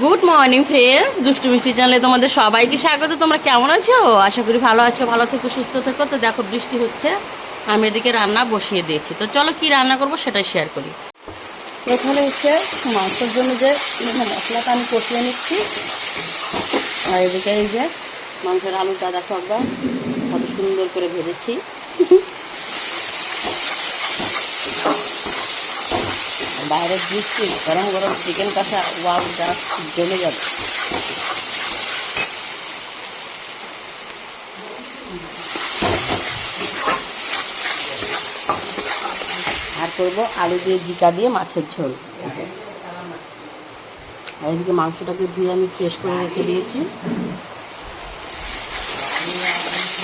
Good morning friends দুষ্টু মিষ্টি চ্যানেলে তোমাদের সবাইকে স্বাগত। তোমরা কেমন আছো? আশা করি ভালো আছো, ভালো থেকো, সুস্থ থেকো। তো দেখো, বৃষ্টি হচ্ছে। আমি এদিকে রান্না বসিয়ে দিয়েছি। তো চলো, কি রান্না করব সেটাই শেয়ার করি। এখানে হচ্ছে মাংসের জন্য যে মশলাটা আমি কষিয়ে নিচ্ছি। আর এদিকে এই যে মাংসের আলু দাদা সবটা কত সুন্দর করে ভেজেছি। বাইরের বৃষ্টি গরম গরম চিকেন কষা, ওয়াও, যা জমে যাবে। আর করব আলু দিয়ে জিকা দিয়ে মাছের ঝোল। আর এদিকে মাংসটাকে ধুয়ে আমি ফ্রেশ করে রেখে দিয়েছি।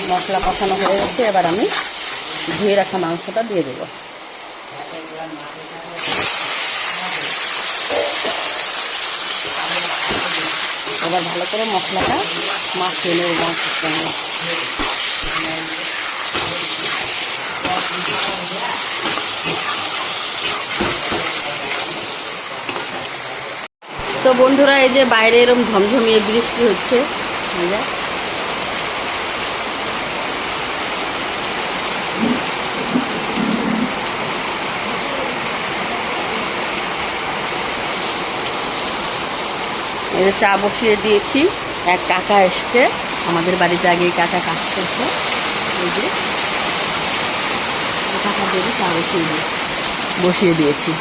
মশলা কষানো হয়ে গেছে, এবার আমি ধুয়ে রাখা মাংসটা দিয়ে দেবো। এবার ভালো করে মশলাটা মাখিয়ে নেব মাংসের সঙ্গে তো বন্ধুরা, এই যে বাইরে এরকম ঝমঝমিয়ে বৃষ্টি হচ্ছে যে চা বসিয়ে দিয়েছি। এক কাকা এসছে। আমাদের বাড়িতে আগে কাকা কাজ করছে। এই যে কাকা দিয়ে চা বসিয়ে দিয়ে বসিয়ে দিয়েছি।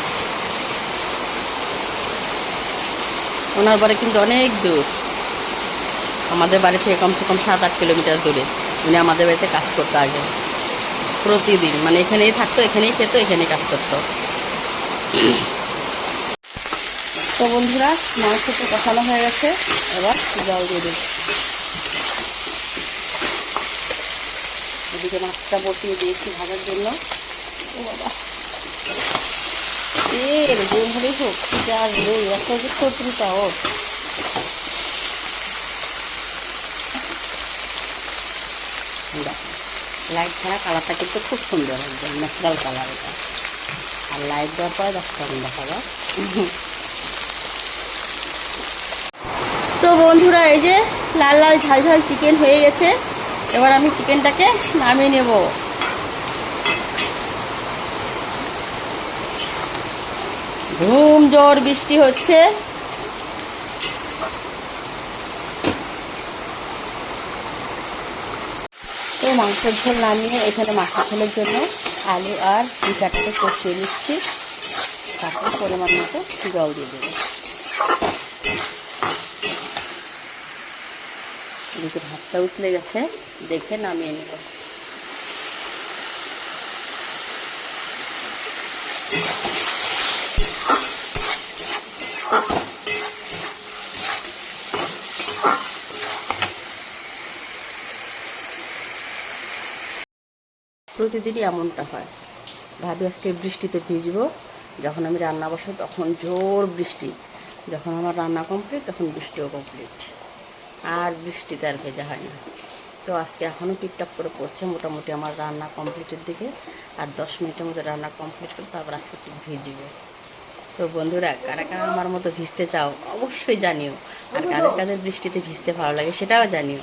ওনার বাড়ি কিন্তু অনেক দূর। আমাদের বাড়ি থেকে কমসে কম সাত আট কিলোমিটার দূরে। উনি আমাদের বাড়িতে কাজ করতো আগে প্রতিদিন। মানে এখানেই থাকতো, এখানেই খেতো, এখানেই কাজ করতো। তো বন্ধুরা, মাংস তো কষানো হয়ে গেছে। এবার জল দিয়ে দেব। এদিকে মাছটা বসিয়ে দিয়েছি ভাজার জন্য। বাবা। এর যে হলেই হোক ঠিক আসবে একটা যে শত্রুতা ওর। লাইট ছাড়া কালারটা কিন্তু খুব সুন্দর একদম ন্যাচারাল কালার এটা। আর লাইট দেওয়ার পরে দেখা দেখা যায় তো বন্ধুরা, এই যে লাল লাল ঝাল ঝাল চিকেন হয়ে গেছে। এবার আমি চিকেনটাকে নামিয়ে নেব। ঘুম জোর বৃষ্টি হচ্ছে। তো মাংসের ঝোল নামিয়ে এখানে মাছের ঝোলের জন্য আলু আর চিকাটাকে কষিয়ে নিচ্ছি। তারপর পরিমাণ মতো জল দিয়ে দেবো। এদিকে ভাতটা উতলে গেছে, দেখে নামিয়ে নেব। প্রতিদিনই এমনটা হয়। ভাবি আজকে বৃষ্টিতে ভিজবো, যখন আমি রান্না বসাই তখন জোর বৃষ্টি। যখন আমার রান্না কমপ্লিট তখন বৃষ্টিও কমপ্লিট আর বৃষ্টিতে আর ভেজা হয় না তো আজকে এখনও টিকটক করে পড়ছে মোটামুটি আমার রান্না কমপ্লিটের দিকে। আর দশ মিনিটের মধ্যে রান্না কমপ্লিট করে তারপর আজকে একটু ভিজবে তো বন্ধুরা কারা কারা আমার মতো ভিজতে চাও অবশ্যই জানিও। আর কাদের কাদের বৃষ্টিতে ভিজতে ভালো লাগে সেটাও জানিও।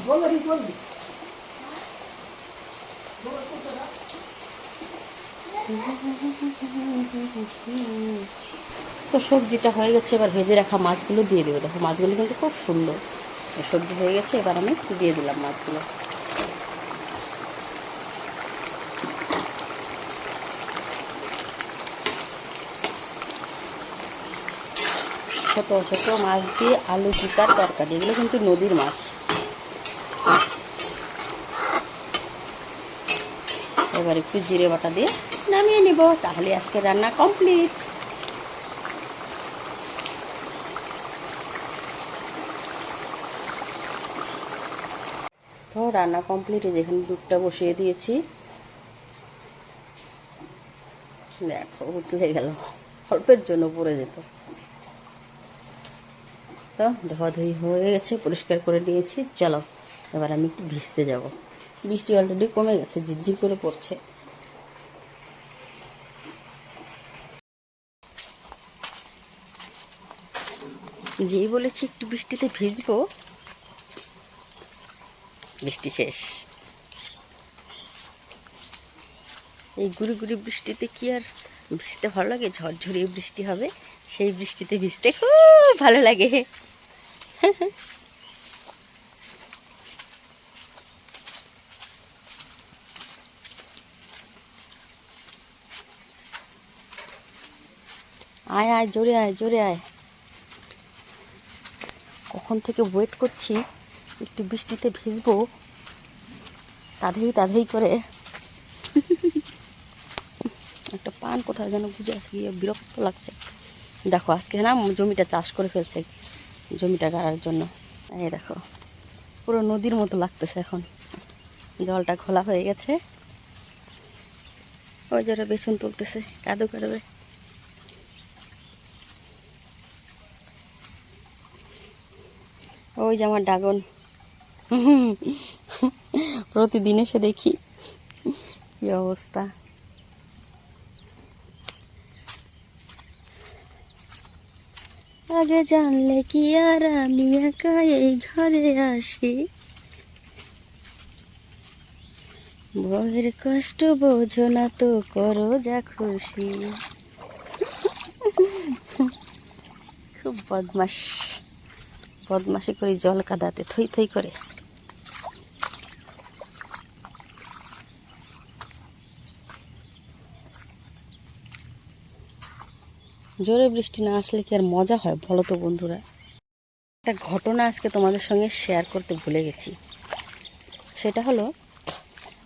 তো সবজিটা হয়ে গেছে এবার ভেজে রাখা মাছগুলো দিয়ে দেবো। দেখো মাছগুলো কিন্তু খুব সুন্দর। সবজি হয়ে গেছে, এবার আমি দিয়ে দিলাম মাছগুলো। ছোট ছোট মাছ দিয়ে আলু চিকার তরকারি, এগুলো কিন্তু নদীর মাছ। এবার একটু জিরে বাটা দিয়ে নামিয়ে নিব, তাহলে আজকে রান্না কমপ্লিট। রান্না কমপ্লিট যেখানে দুধটা বসিয়ে দিয়েছি। দেখো, উতলে গেল। অল্পের জন্য পড়ে যেত। তো ধোয়া ধুই হয়ে গেছে, পরিষ্কার করে নিয়েছি। চলো, এবার আমি একটু ভিজতে যাব। বৃষ্টি অলরেডি কমে গেছে, ঝিরঝির করে পড়ছে। যেই বলেছি একটু বৃষ্টিতে ভিজবো বৃষ্টি শেষ। এই গুড়ি গুড়ি বৃষ্টিতে কি আর ভিজতে ভালো লাগে? ঝরঝরিয়ে বৃষ্টি হবে, সেই বৃষ্টিতে ভিজতে খুব ভালো লাগে। আয় আয়, জোরে আয় জোরে আয়। কখন থেকে ওয়েট করছি? একটু বৃষ্টিতে ভিজবো। তাধেই তাধেই করে। একটা পান কোথায় যেন বুঝে আসে গিয়ে বিরক্ত লাগছে। দেখো, আজকে না জমিটা চাষ করে ফেলছে, জমিটা গাড়ার জন্য। এই দেখো, পুরো নদীর মতো লাগতেছে এখন। জলটা খোলা হয়ে গেছে। ওই জোরে বেসন তুলতেছে, কাদু করবে ওই যে আমার ড্রাগন প্রতিদিন এসে দেখি কি অবস্থা। আগে জানলে কি আর আমি একা এই ঘরে আসি? বউয়ের কষ্ট বোঝো না তো, করো যা খুশি। খুব বদমাস বদমাসি করে জল কাদাতে থই থই করে। জোরে বৃষ্টি না আসলে কি আর মজা হয় বলো তো বন্ধুরা? একটা ঘটনা আজকে তোমাদের সঙ্গে শেয়ার করতে ভুলে গেছি। সেটা হলো,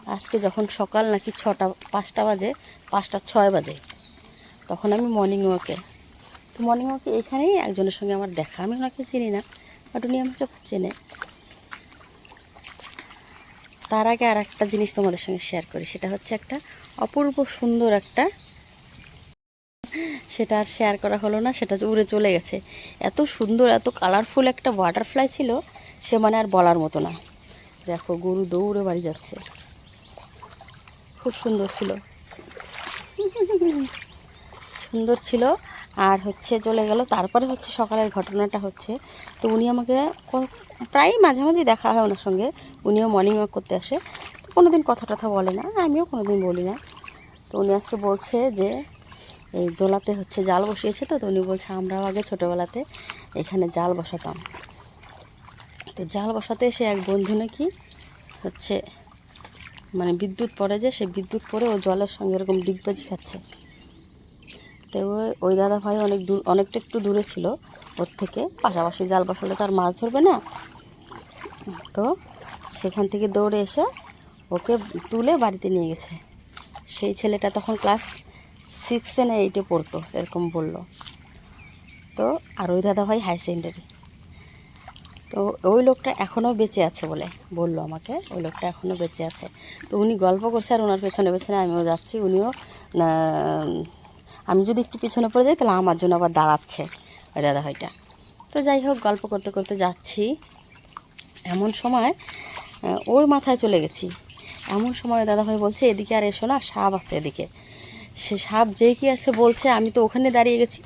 আজকে যখন সকাল নাকি ছটা, পাঁচটা বাজে, পাঁচটা ছয় বাজে, তখন আমি মর্নিং ওয়াকে তো মর্নিং ওয়াকে এখানেই একজনের সঙ্গে আমার দেখা। আমি ওনাকে চিনি না বাট উনি আমাকে চেনে। তার আগে আর একটা জিনিস তোমাদের সঙ্গে শেয়ার করি। সেটা হচ্ছে একটা অপূর্ব সুন্দর একটা সেটা আর শেয়ার করা হলো না, সেটা উড়ে চলে গেছে। এত সুন্দর, এত কালারফুল একটা বাটারফ্লাই ছিল, সে মানে আর বলার মতো না। দেখো, গরু দৌড়ে বাড়ি যাচ্ছে। খুব সুন্দর ছিল। সুন্দর ছিল। আর হচ্ছে চলে গেল, তারপরে হচ্ছে সকালের ঘটনাটা হচ্ছে। তো উনি আমাকে প্রায় মাঝে মাঝে দেখা হয় ওনার সঙ্গে। উনিও মর্নিং ওয়াক করতে আসে। তো কোনো দিন কথা টথা বলে না, আমিও কোনো দিন বলি না। তো উনি আজকে বলছে যে এই দোলাতে হচ্ছে জাল বসিয়েছে তো উনি বলছে আমরাও আগে ছোটোবেলাতে এখানে জাল বসাতাম। তো জাল বসাতে এসে এক বন্ধু নাকি হচ্ছে মানে বিদ্যুৎ পড়ে যে, সে বিদ্যুৎ পড়ে ও জলের সঙ্গে এরকম ডিগবাজি খাচ্ছে। তো ওই দাদা ভাই অনেক দূর, অনেকটা একটু দূরে ছিল ওর থেকে, পাশাপাশি জাল বসালে তো আর মাছ ধরবে না। তো সেখান থেকে দৌড়ে এসে ওকে তুলে বাড়িতে নিয়ে গেছে। সেই ছেলেটা তখন ক্লাস সিক্সে না এইটে পড়তো, এরকম বলল। তো আর ওই দাদা ভাই হাই সেকেন্ডারি তো ওই লোকটা এখনও বেঁচে আছে বলে বলল আমাকে, ওই লোকটা এখনও বেঁচে আছে। তো উনি গল্প করছে আর ওনার পেছনে পেছনে আমিও যাচ্ছি, উনিও আমি যদি একটু পিছনে পড়ে যাই তাহলে আমার জন্য আবার দাঁড়াচ্ছে ওই দাদা ভাইটা তো যাই হোক, গল্প করতে করতে যাচ্ছি। এমন সময় ওর মাথায় চলে গেছি। এমন সময় দাদা ভাই বলছে, এদিকে আর এসো না, সাপ আছে এদিকে। সে সাপ যেই কি আছে বলছে, আমি তো ওখানে দাঁড়িয়ে গেছি।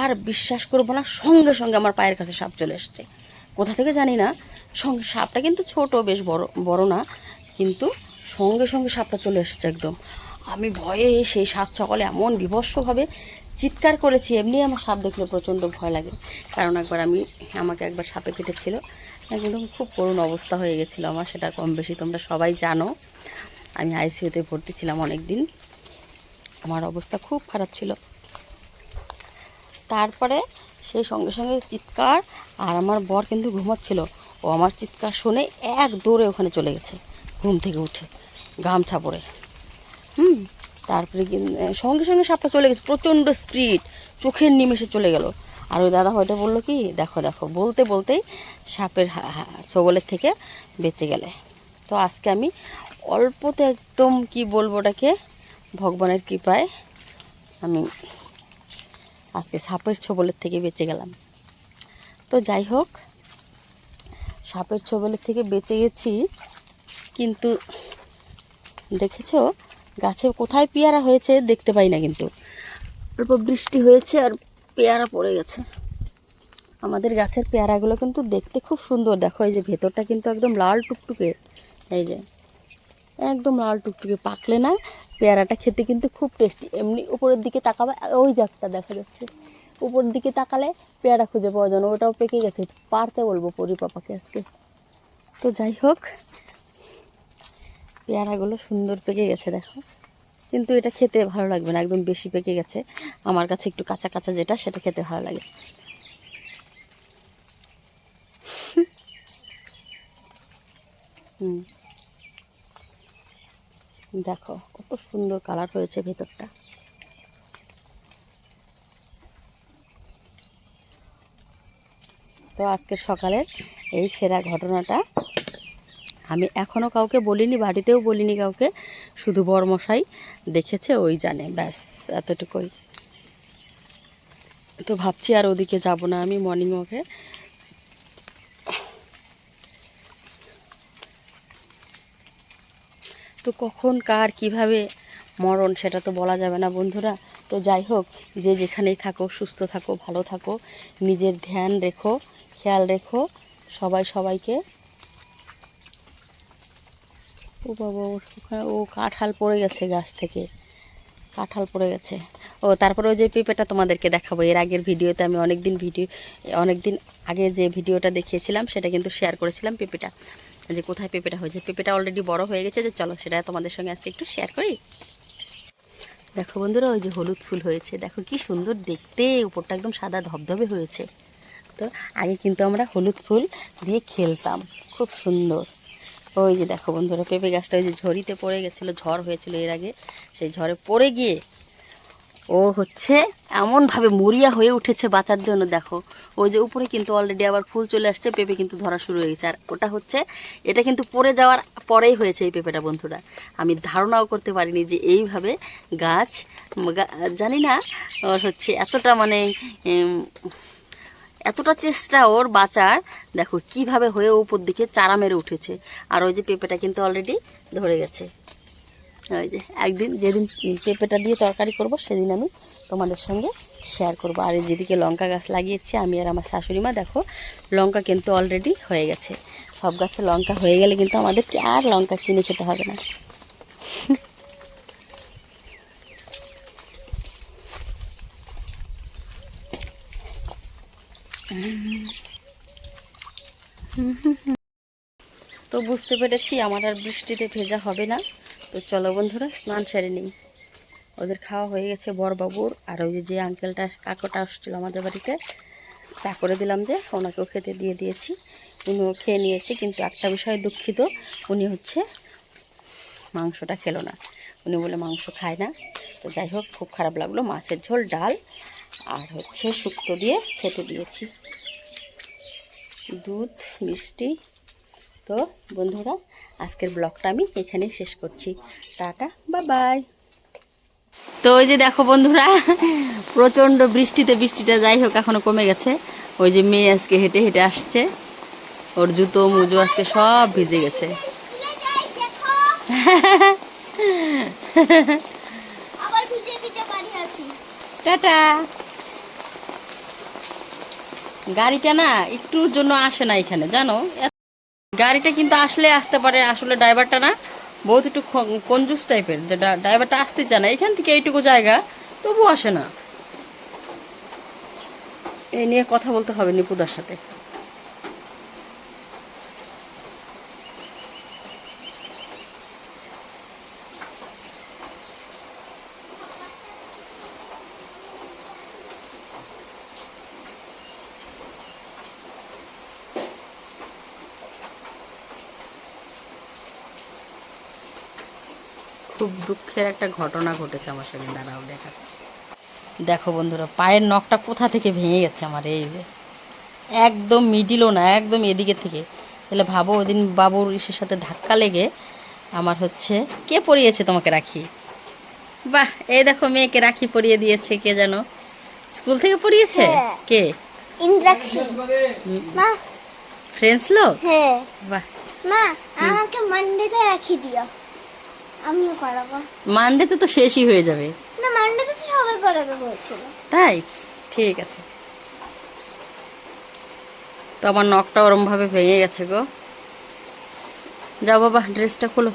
আর বিশ্বাস করব না, সঙ্গে সঙ্গে আমার পায়ের কাছে সাপ চলে এসছে। কোথা থেকে জানি না, সঙ্গে সাপটা কিন্তু ছোট, বেশ বড় বড় না, কিন্তু সঙ্গে সঙ্গে সাপটা চলে এসছে একদম। আমি ভয়ে সেই সাপ সকালে এমন বিভৎসভাবে চিৎকার করেছি, এমনি আমার সাপ দেখলে প্রচণ্ড ভয় লাগে। কারণ একবার আমি, আমাকে একবার সাপে কেটেছিল, একদম খুব করুণ অবস্থা হয়ে গেছিল আমার, সেটা কম বেশি তোমরা সবাই জানো। আমি আইসিইউতে ভর্তি ছিলাম অনেক দিন আমার অবস্থা খুব খারাপ ছিল। তারপরে সেই সঙ্গে সঙ্গে চিৎকার আর আমার বর কিন্তু ঘুমাচ্ছিল। ও আমার চিৎকার শুনে এক দৌড়ে ওখানে চলে গেছে, ঘুম থেকে উঠে, গামছা পরে। হুম, তারপরে সঙ্গে সঙ্গে সাপটা চলে গেছে, প্রচণ্ড স্পিড চোখের নিমেষে চলে গেল। আর ওই দাদা হয়তো বলল কি, দেখো দেখো, বলতে, বলতেই সাপের ছোবলের থেকে বেঁচে গেলে। তো আজকে আমি অল্পতে একদম কি বলব ওটাকে ভগবানের কৃপায় আমি আজকে সাপের ছোবলের থেকে বেঁচে গেলাম। তো যাই হোক, সাপের ছোবলের থেকে বেঁচে গেছি, কিন্তু দেখেছ গাছে কোথায় পেয়ারা হয়েছে দেখতে পাই না কিন্তু। অল্প বৃষ্টি হয়েছে আর পেয়ারা পড়ে গেছে। আমাদের গাছের পেয়ারাগুলো কিন্তু দেখতে খুব সুন্দর। দেখো এই যে ভেতরটা কিন্তু একদম লাল টুকটুকে, এই যে। একদম লাল টুকটুকে, পাকলে না পেয়ারাটা খেতে কিন্তু খুব টেস্টি এমনি উপরের দিকে তাকাবে, ওই জাতটা দেখা যাচ্ছে। উপরের দিকে তাকালে পেয়ারা খুঁজে পাওয়া যায় ওটাও পেকে গেছে। পারতে বলব পরি পাপাকে আজকে। তো যাই হোক, পেয়ারাগুলো সুন্দর পেকে গেছে, দেখো। কিন্তু এটা খেতে ভালো লাগবে না, একদম বেশি পেকে গেছে। আমার কাছে একটু কাঁচা কাঁচা যেটা, সেটা খেতে ভালো লাগে। হুম। দেখো, কত সুন্দর কালার হয়েছে ভেতরটা। তো আজকের সকালের এই সেরা ঘটনাটা আমি এখনও কাউকে বলিনি, বাড়িতেও বলিনি কাউকে, শুধু বরমশাই দেখেছে, ওই জানে, ব্যাস, এতটুকুই। তো ভাবছি আর ওদিকে যাব না আমি মর্নিং ওয়াকে তো কখন, কার কীভাবে মরণ সেটা তো বলা যাবে না বন্ধুরা। তো যাই হোক, যে যেখানেই থাকো, সুস্থ থাকো, ভালো থাকো, নিজের ধ্যান রেখো, খেয়াল রেখো, সবাই সবাইকে। ও বাবা ও কাঁঠাল পড়ে গেছে গাছ থেকে। কাঁঠাল পড়ে গেছে। ও, তারপরে ওই যে পেঁপেটা তোমাদেরকে দেখাবো। এর আগের ভিডিওতে আমি অনেক দিন ভিডিও অনেক দিন আগে যে ভিডিওটা দেখিয়েছিলাম, সেটা কিন্তু শেয়ার করেছিলাম পেঁপেটা। যে কোথায় পেঁপেটা হয়েছে। পেঁপেটা অলরেডি বড় হয়ে গেছে যে চলো সেটা তোমাদের সঙ্গে আজকে একটু শেয়ার করি। দেখো বন্ধুরা, ওই যে হলুদ ফুল হয়েছে। দেখো কি সুন্দর দেখতে, উপরটা একদম সাদা ধবধবে হয়েছে। তো আগে কিন্তু আমরা হলুদ ফুল দিয়ে খেলতাম, খুব সুন্দর। ওই যে দেখো বন্ধুরা, পেঁপে গাছটা ওই যে ঝড়িতে পড়ে গেছিল, ঝড় হয়েছিল এর আগে। সেই ঝড়ে পড়ে গিয়ে ও হচ্ছে এমনভাবে মরিয়া হয়ে উঠেছে বাঁচার জন্য, দেখো। ওই যে উপরে কিন্তু অলরেডি আবার ফুল চলে আসছে, পেঁপে কিন্তু ধরা শুরু হয়ে গেছে। আর ওটা হচ্ছে, এটা কিন্তু পড়ে যাওয়ার পরেই হয়েছে এই পেঁপেটা, বন্ধুরা। আমি ধারণাও করতে পারিনি যে এইভাবে গাছ জানি না, ওর হচ্ছে এতটা মানে এতটা চেষ্টা ওর বাঁচার, দেখো কীভাবে হয়ে উপর দিকে চারা মেরে উঠেছে। আর ওই যে পেঁপেটা কিন্তু অলরেডি ধরে গেছে। ওই যে একদিন যেদিন পেঁপেটা দিয়ে তরকারি করব, সেদিন আমি তোমাদের সঙ্গে শেয়ার করব। আর যেদিকে লঙ্কা গাছ লাগিয়েছি, আমি আর আমার শাশুড়ি মা, দেখো, লঙ্কা কিন্তু অলরেডি হয়ে গেছে। সব গাছে লঙ্কা হয়ে গেলে কিন্তু আমাদেরকে আর লঙ্কা কিনে খেতে হবে না। তো বুঝতে পেরেছি আমার আর বৃষ্টিতে ভেজা হবে না। তো চলো বন্ধুরা, স্নান সেরে নিই। ওদের খাওয়া হয়ে গেছে বরবাবুর। আর ওই যে আঙ্কেলটা কাকুটা আসছিল আমাদের বাড়িতে, চা করে দিলাম যে ওনাকেও খেতে দিয়ে দিয়েছি। উনিও খেয়ে নিয়েছে, কিন্তু একটা বিষয়ে দুঃখিত, উনি হচ্ছে মাংসটা খেলো না। উনি বলে মাংস খায় না। তো যাই হোক, খুব খারাপ লাগল। মাছের ঝোল, ডাল আর হচ্ছে শুক্তো দিয়ে খেতে দিয়েছি। দুধ, মিষ্টি তো বন্ধুরা আজকের ব্লগটা আমি এখানেই শেষ করছি। টাটা বা বাই তো ওই যে দেখো বন্ধুরা প্রচণ্ড বৃষ্টিতে বৃষ্টিটা যাই হোক এখনও কমে গেছে। ওই যে মেয়ে আজকে হেঁটে হেঁটে আসছে। ওর জুতো মুজো আজকে সব ভিজে গেছে। টাটা। গাড়িটা না একটুর জন্য আসে না এখানে জানো? গাড়িটা কিন্তু আসলে আসতে পারে আসলে ড্রাইভারটা না। বহুত একটু কঞ্জুস টাইপের যে ড্রাইভারটা আসতে চায় না। এখান থেকে এইটুকু জায়গা তবু আসে না। এ নিয়ে কথা বলতে হবে নিপুদার সাথে। খুব দুঃখের একটা ঘটনা ঘটেছে আমার সঙ্গে। দাঁড়াও দেখাচ্ছি। দেখো বন্ধুরা পায়ের নখটা কোথা থেকে ভেঙে গেছে আমার? এই যে একদম মিডিলও না একদম এদিকে থেকে। তাহলে ভাবো ওদিন বাবুর ইসের সাথে ধাক্কা লেগে আমার হচ্ছে কে পরিয়েছে তোমাকে রাখি? বাহ এই দেখো মেয়েকে রাখি পরিয়ে দিয়েছে কে যেন। স্কুল থেকে পরিয়েছে? হ্যাঁ। কে? মা। ফ্রেন্ডস লোক? হ্যাঁ। বাহ। মা আমাকে মান্ডেতে রাখি দিও। আমিও করাবো। মানডেতে তো শেষই হয়ে যাবে। না মানডেতে তো সবাই করাবে বলছিল। তাই? ঠিক আছে। তো আমার নখটা ওরম ভাবে ভেঙে গেছে গো। যাও বাবা ড্রেসটা খোলো।